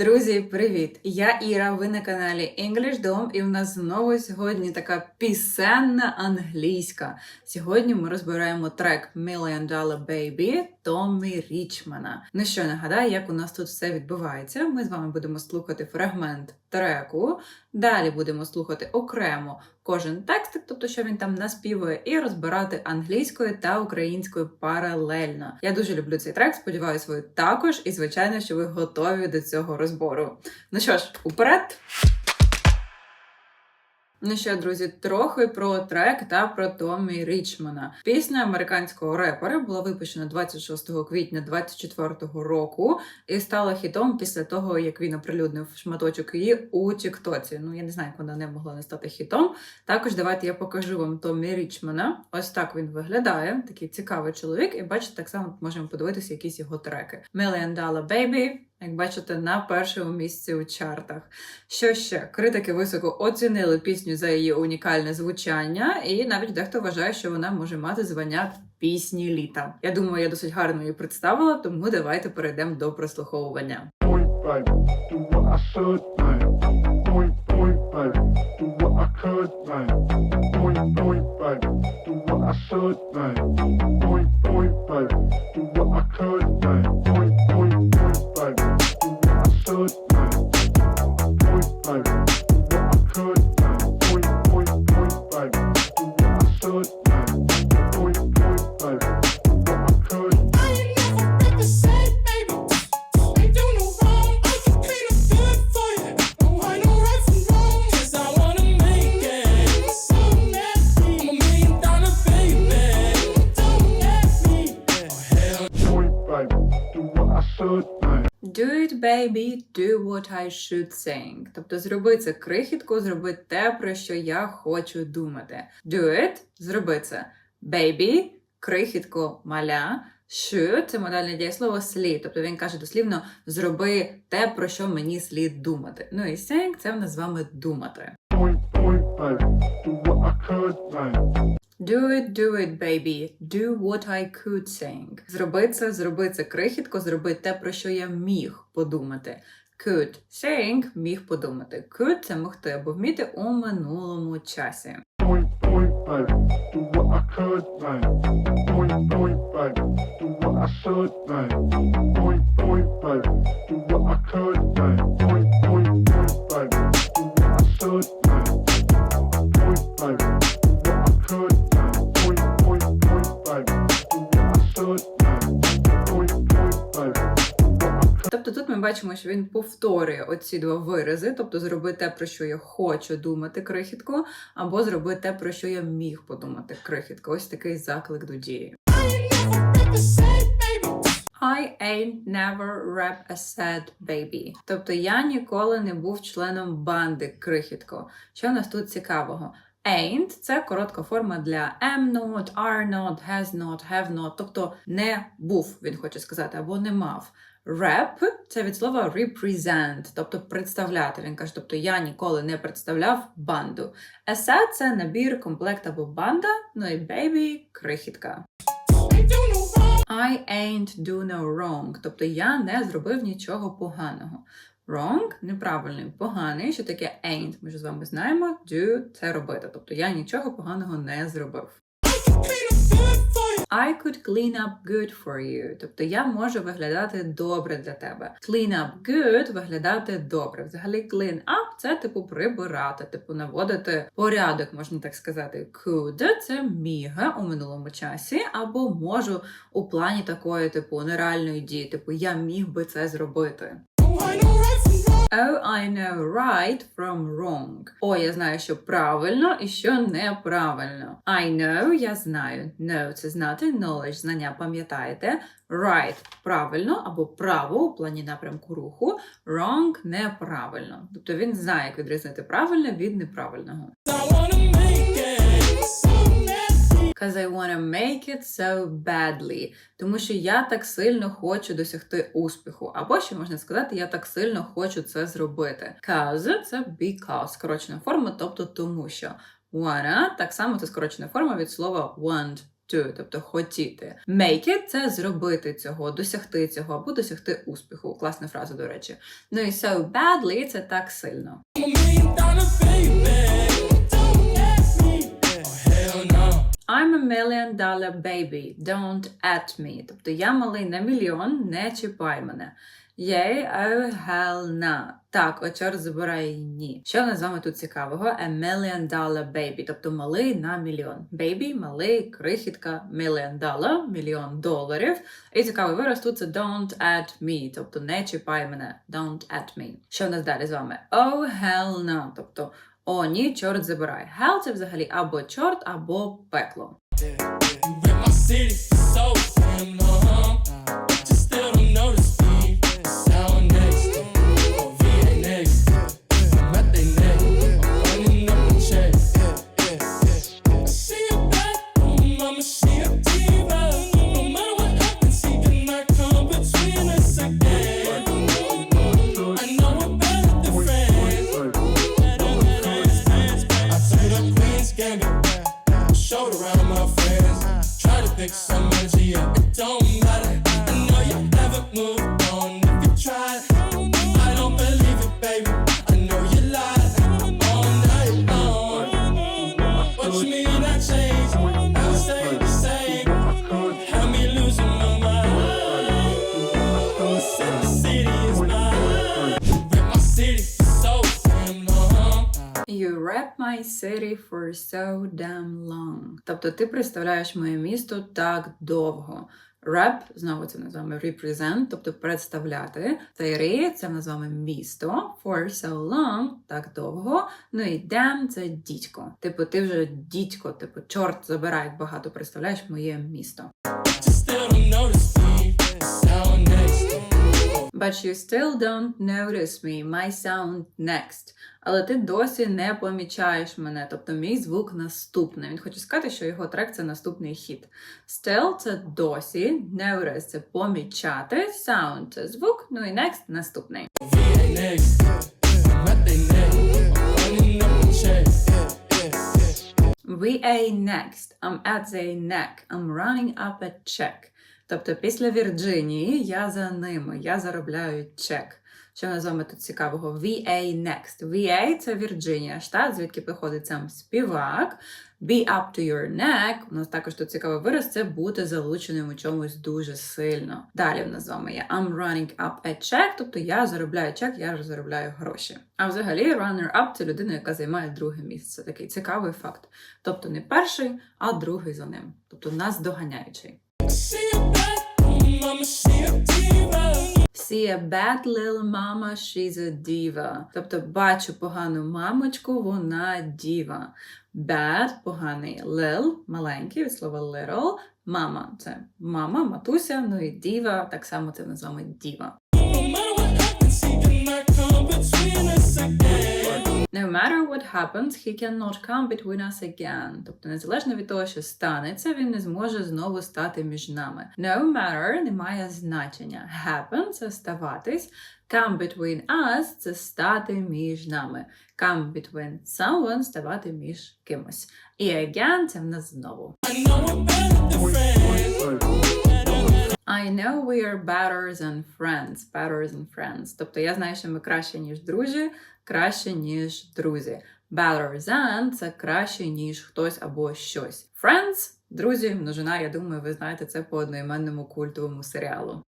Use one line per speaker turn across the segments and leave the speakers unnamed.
Друзі, привіт! Я Іра. Ви на каналі English Dom, і в нас знову сьогодні така пісенна англійська. Сьогодні ми розбираємо трек Million Dollar Baby Томмі Річмана. Ну що, нагадаю, як у нас тут все відбувається. Ми з вами будемо слухати фрагмент треку. Далі будемо слухати окремо кожен текстик, тобто що він там наспівує, і розбирати англійською та українською паралельно. Я дуже люблю цей трек. Сподіваюся, ви також, і звичайно, що ви готові до цього розбору. Ну що ж, уперед! Ну що, друзі, трохи про трек та про Томмі Річмана. Пісня американського репера була випущена 26 квітня 24-го року і стала хітом після того, як він оприлюднив шматочок її у Тіктоці. Ну я не знаю, як вона не могла не стати хітом. Також давайте я покажу вам Томмі Річмана. Ось так він виглядає. Такий цікавий чоловік, і бачите, так само можемо подивитися якісь його треки. Million Dollar Baby, як бачите, на першому місці у чартах. Що ще? Критики високо оцінили пісню за її унікальне звучання, і навіть дехто вважає, що вона може мати звання пісні літа. Я думаю, я досить гарно її представила, тому давайте перейдемо до прослуховування.
Do
it, baby,
do what I should
think. Тобто зроби це крихітко, зроби те, про що я хочу думати. Do it – зроби це. Baby – крихітко, маля. Should – це модальне дієслово слід. Тобто він каже дослівно зроби те, про що мені слід думати. Ну і think – це в нас з вами думати.
Do
it, do it, baby. Do what I could think. Зроби це, зроби це крихітко, зроби те, про що я міг подумати. Could think – міг подумати. Could – це могти або вміти у минулому часі.
I should, do what I could,
бачимо, що він повторює оці два вирази, тобто зроби те, про що я хочу думати крихітко, або зроби те, про що я міг подумати крихітко. Ось такий заклик до дії. I ain't never rap a sad baby. Тобто я ніколи не був членом банди крихітко. Що в нас тут цікавого? Ain't – це коротка форма для am not, are not, has not, have not, тобто не був, він хоче сказати, або не мав. Rap – це від слова represent, тобто представляти. Він каже, тобто я ніколи не представляв банду. Sad – це набір, комплект або банда, ну і baby – крихітка. I ain't do no wrong. Тобто я не зробив нічого поганого. Wrong – неправильний, поганий. Що таке ain't? Ми ж з вами знаємо. Do – це робити. Тобто я нічого поганого не зробив. I could clean up good for you. Тобто я можу виглядати добре для тебе. Clean up good – виглядати добре. Взагалі clean up – це типу прибирати, типу наводити порядок, можна так сказати. Could – це міг у минулому часі, або можу у плані такої, типу, нереальної дії, типу я міг би це зробити.
Oh, I know right from wrong.
О, я знаю, що правильно і що неправильно. I know, я знаю. Know – це знати, knowledge – знання, пам'ятаєте. Right – правильно або право у плані напрямку руху. Wrong – неправильно. Тобто він знає, як відрізнити правильне від неправильного.
Nasty.
Cause I wanna make it so badly. Тому що я так сильно хочу досягти успіху. Або ще можна сказати, я так сильно хочу це зробити. Cause – це because, скорочена форма, тобто тому що. Wanna – так само це скорочена форма від слова want to, тобто хотіти. Make it – це зробити цього, досягти цього або досягти успіху. Класна фраза, до речі. Ну і so badly – це так сильно.
Million dollar baby, don't
at me. Тобто я малий на мільйон, не чіпай мене. Yay, oh hell no. Так, о чорт забирай ні. Що в нас з вами тут цікавого? A million dollar baby, тобто малий на мільйон. Baby, малий, крихітка, million dollar, мільйон доларів. І цікавий вираз тут це don't at me, тобто не чіпай мене. Don't at me. Що в нас далі з вами? Oh hell no, тобто о, ні, чорт забирай. Hell – це взагалі або чорт, або пекло.
yeah, yeah. You in my city, so damn
low. My city for so damn long. Тобто ти представляєш моє місто так довго. Rap, знову це називаємо represent, тобто представляти. City – це називаємо місто. For so long – так довго. Ну і damn – це дідько. Типу, ти вже дідько, типу, чорт забирай, багато представляєш моє місто.
You
But you still don't notice me, my sound next. Але ти досі не помічаєш мене, тобто мій звук наступний. Він хоче сказати, що його трек це наступний хіт. Still це досі, notice це помічати, sound це звук, ну і next наступний.
Up a
next, I'm at the neck, I'm running up a check. Тобто після Вірджинії я за ними, я заробляю чек. Що ми з вами тут цікавого? VA next. VA – це Вірджинія, штат, звідки походить сам співак. Be up to your neck. У нас також тут цікавий вираз це бути залученим у чомусь дуже сильно. Далі в нас з вами є I'm running up a check, тобто я заробляю чек, я заробляю гроші. А взагалі runner up – це людина, яка займає друге місце. Такий цікавий факт. Тобто не перший, а другий за ним. Тобто нас доганяючий.
See a.
Bad little mama, she's a diva. Тобто бачу погану мамочку, вона діва. Bad – поганий. Lil – маленький, від слова little. Мама – це мама, матуся, ну і діва, так само це називаємо діва.
No
No matter what happens, he cannot come between us again. Тобто, незалежно від того, що станеться, він не зможе знову стати між нами. No matter не має значення. Happen – це ставатись. Come between us – це стати між нами. Come between someone – ставати між кимось. І again – це в нас знову.
I know
we are better than friends. Better than friends. Тобто я знаю, що ми краще, ніж друзі, краще, ніж друзі. Better than – це краще, ніж хтось або щось. Friends – друзі, множина, я думаю, ви знаєте це по одноіменному культовому серіалу.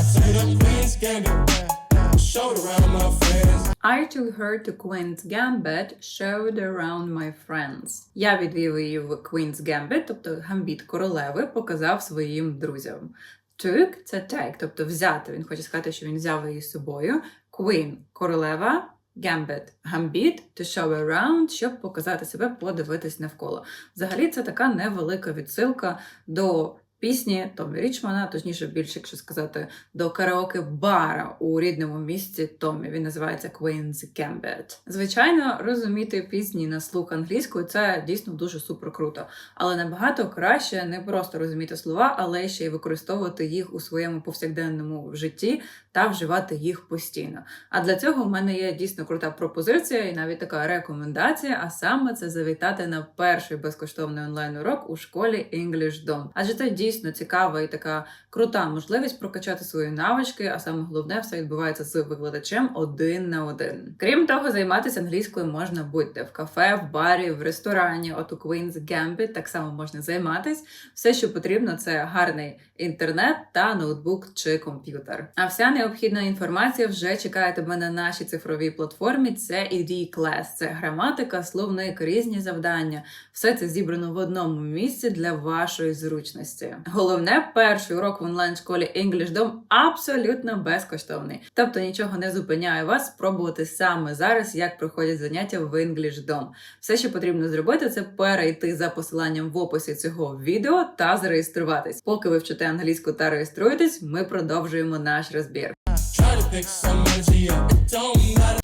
I took her to Queen's Gambit, showed around my friends. Я відвів її в Queen's Gambit, тобто гамбіт королеви, показав своїм друзям. Took – це take, тобто взяти. Він хоче сказати, що він взяв її з собою. Queen – королева, Gambit – гамбіт, to show around, щоб показати себе, подивитись навколо. Взагалі, це така невелика відсилка до пісні Томі Річмана, точніше, більше, якщо сказати, до караоке бара у рідному місті Томі. Він називається Queen's Gambit. Звичайно, розуміти пісні на слух англійською це дійсно дуже супер круто, але набагато краще не просто розуміти слова, але ще й використовувати їх у своєму повсякденному житті та вживати їх постійно. А для цього в мене є дійсно крута пропозиція і навіть така рекомендація, а саме це завітати на перший безкоштовний онлайн-урок у школі English Dom. Адже це дійсно цікава і така крута можливість прокачати свої навички, а саме головне, все відбувається з викладачем один на один. Крім того, займатися англійською можна будь-де в кафе, в барі, в ресторані. От у Queen's Gambit так само можна займатись. Все, що потрібно, це гарний інтернет та ноутбук чи комп'ютер. А вся необхідна інформація вже чекає тебе на нашій цифровій платформі. Це ED Class. це граматика, словник, різні завдання. Все це зібрано в одному місці для вашої зручності. Головне, перший урок в онлайн-школі English Dom абсолютно безкоштовний. Тобто нічого не зупиняє вас спробувати саме зараз, як проходять заняття в English Dom. Все, що потрібно зробити, це перейти за посиланням в описі цього відео та зареєструватись. Поки ви вчите англійську та реєструєтесь, ми продовжуємо наш розбір.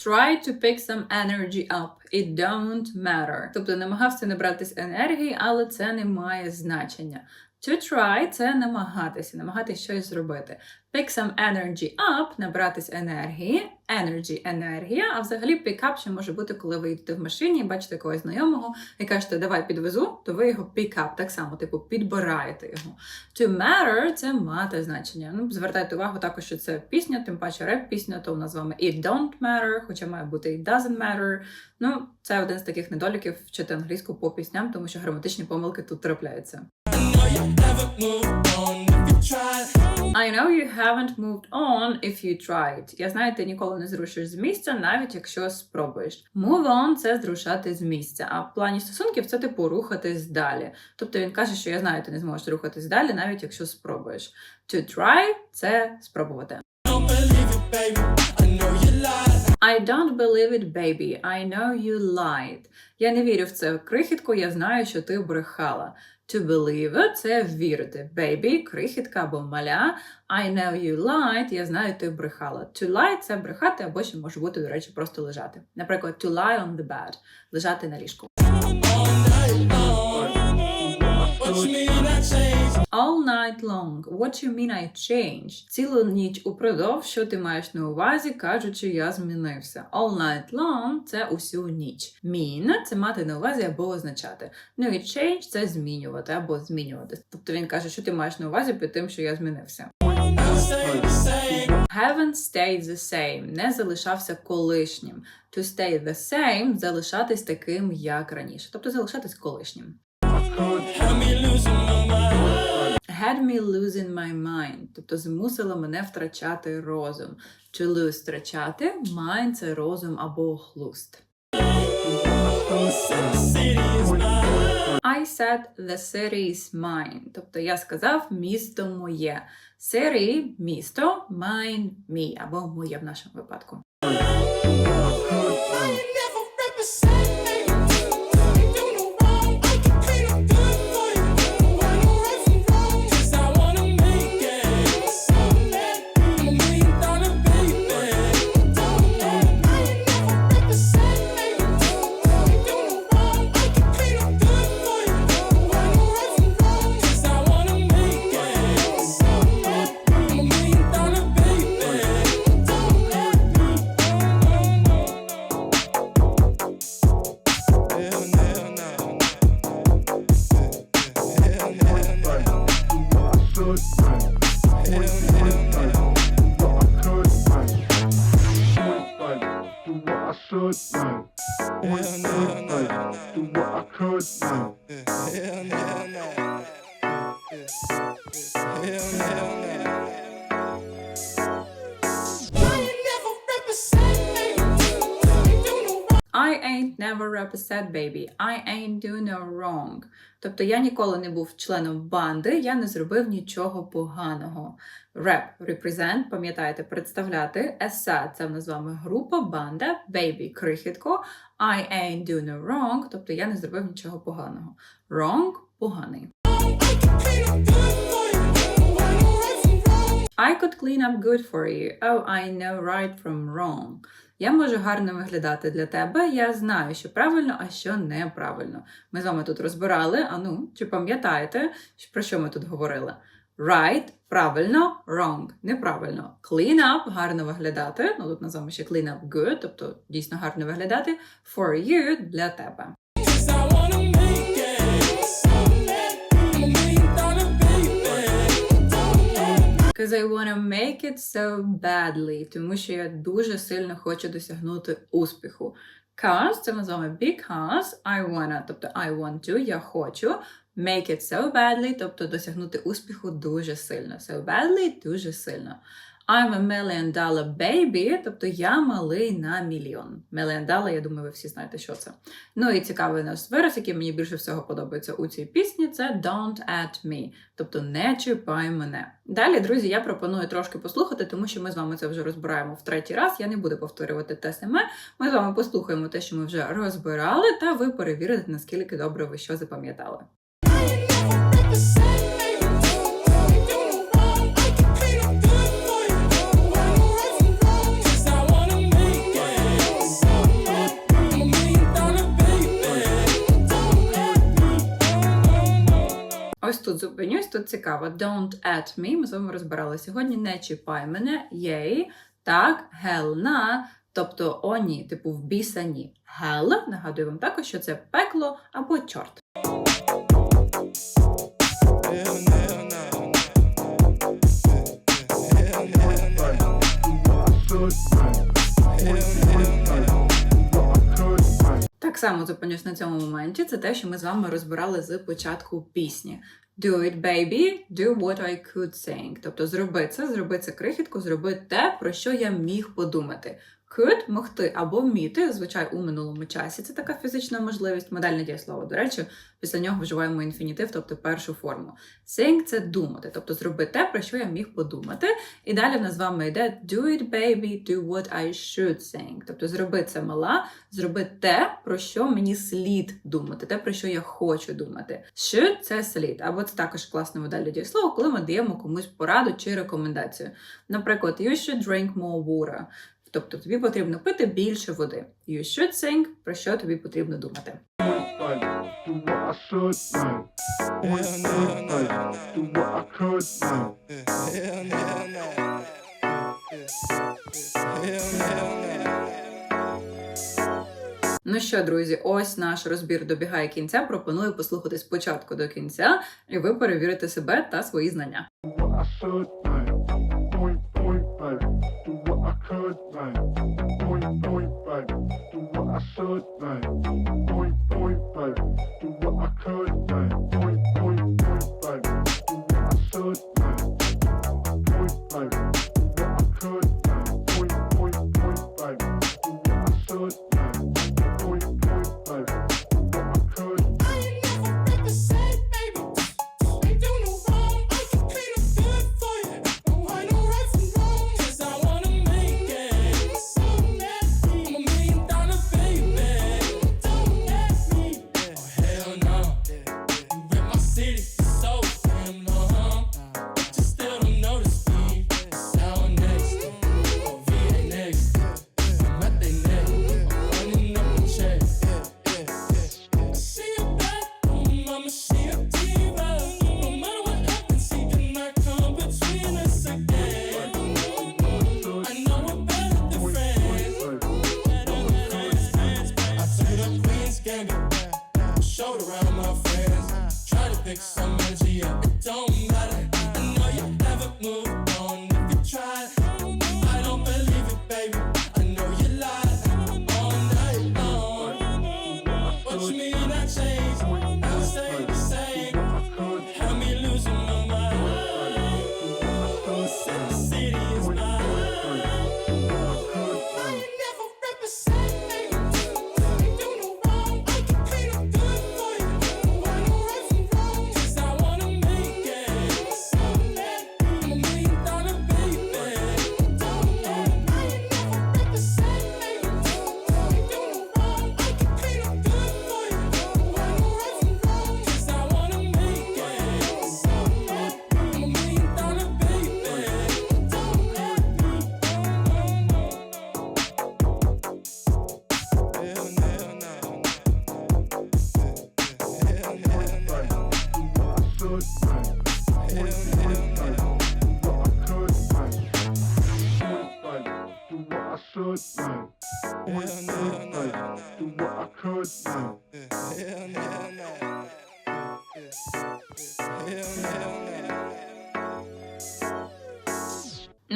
Try to pick some energy up. It don't matter.
Тобто намагався набратись енергії, але це не має значення. To try – це намагатися, намагатись щось зробити. Pick some energy up – набратись енергії. Energy – енергія. А взагалі pick up ще може бути, коли ви йдете в машині, і бачите когось знайомого і кажете, давай підвезу, то ви його pick up, так само, типу, підбираєте його. To matter – це мати значення. Ну, звертайте увагу також, що це пісня, тим паче реп-пісня, то нас з вами it don't matter, хоча має бути it doesn't matter. Ну, це один з таких недоліків вчити англійську по пісням, тому що граматичні помилки тут трапляються.
I know you haven't moved on if you tried.
Я знаю, ти ніколи не зрушиш з місця, навіть якщо спробуєш. Move on – це зрушати з місця. А в плані стосунків це типу рухатись далі. Тобто він каже, що я знаю, ти не зможеш рухатись далі, навіть якщо спробуєш. To try – це спробувати.
I
don't believe it, baby. I know you lied. Я не вірю в це крихітко, я знаю, що ти брехала. To believe – це вірити. Baby – крихітка або маля. I know you lied – я знаю, ти брехала. To lie – це брехати, або ще може бути, до речі, просто лежати. Наприклад, to lie on the bed – лежати на ліжку.
All night long. What you mean I changed?
Цілу ніч упродовж, що ти маєш на увазі, кажучи, я змінився. All night long – це усю ніч. Mean – це мати на увазі або означати. Ну і change – це змінювати або змінювати. Тобто він каже, що ти маєш на увазі під тим, що я змінився. Haven't stayed the same. Не залишався колишнім. To stay the same – залишатись таким, як раніше. Тобто залишатись колишнім.
Had me losing my mind.
Тобто змусила мене втрачати розум. To lose – втрачати, mind – це розум або
city.
I said the city is mine. Тобто я сказав місто моє. City – місто, mine – мій або моє в нашому випадку.
I ain't never represent
baby. I ain't do no wrong. Тобто я ніколи не був членом банди, я не зробив нічого поганого. Rep – represent, пам'ятаєте, представляти. SA – це в нас з вами група, банда, baby – крихітко. I ain't do no wrong, тобто я не зробив нічого поганого. Wrong – поганий.
I
could clean up good for you. Oh, I know right from wrong. Я можу гарно виглядати для тебе. Я знаю, що правильно, а що неправильно. Ми з вами тут розбирали. А ну, чи пам'ятаєте, про що ми тут говорили? Right – правильно, wrong – неправильно. Clean up – гарно виглядати. Ну тут називаємо ще clean up good, тобто дійсно гарно виглядати. For you – для тебе. Because I wanna make it so badly. Тому що я дуже сильно хочу досягнути успіху. Cause це ми з вами because I wanna, тобто I want to, я хочу. Make it so badly, тобто досягнути успіху дуже сильно. So badly – дуже сильно. I'm a million dollar baby, тобто я малий на мільйон. Million dollar, я думаю, ви всі знаєте, що це. Ну і цікавий у нас вираз, який мені більше всього подобається у цій пісні, це Don't at me, тобто не чіпай мене. Далі, друзі, я пропоную трошки послухати, тому що ми з вами це вже розбираємо в третій раз. Я не буду повторювати те саме. Ми з вами послухаємо те, що ми вже розбирали, та ви перевірите, наскільки добре ви що запам'ятали. Ось тут зупинюсь, тут цікаво. Don't at me. Ми з вами розбирали сьогодні. Не чіпай мене, єй, так, hell на. Тобто о ні, типу в біса ні. Hell, нагадую вам також, що це пекло або чорт. Так само зупинюсь на цьому моменті. Це те, що ми з вами розбирали з початку пісні. Do it, baby, do what I could sing. Тобто зроби це, зроби це крихітку, зроби те, про що я міг подумати. Could – могти або вміти, звичай у минулому часі. Це така фізична можливість, модальне дієслово. До речі, після нього вживаємо інфінітив, тобто першу форму. Sing – це думати, тобто зроби те, про що я міг подумати. І далі в нас з вами йде do it, baby, do what I should sing. Тобто зроби це мала, зроби те, про що мені слід думати, те, про що я хочу думати. Should – це слід, або це також класне модальне дієслово, коли ми даємо комусь пораду чи рекомендацію. Наприклад, you should drink more water. Тобто тобі потрібно пити більше води. You should think, про що тобі потрібно думати. Ну що, друзі, ось наш розбір добігає кінця. Пропоную послухати спочатку до кінця, і ви перевірите себе та свої знання.
back, point, point back to what I should back, point, back to what I could.
makes so
much Do what I could now.
Hell no, hell no. Hell no, hell no.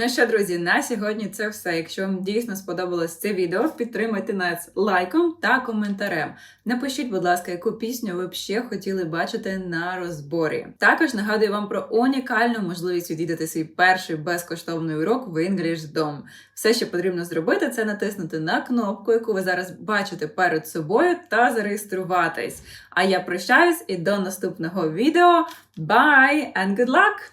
Ну що, друзі, на сьогодні це все. Якщо вам дійсно сподобалось це відео, підтримайте нас лайком та коментарем. Напишіть, будь ласка, яку пісню ви б ще хотіли бачити на розборі. Також нагадую вам про унікальну можливість відвідати свій перший безкоштовний урок в English Dom. Все, що потрібно зробити, це натиснути на кнопку, яку ви зараз бачите перед собою, та зареєструватись. А я прощаюсь і до наступного відео. Bye and good luck!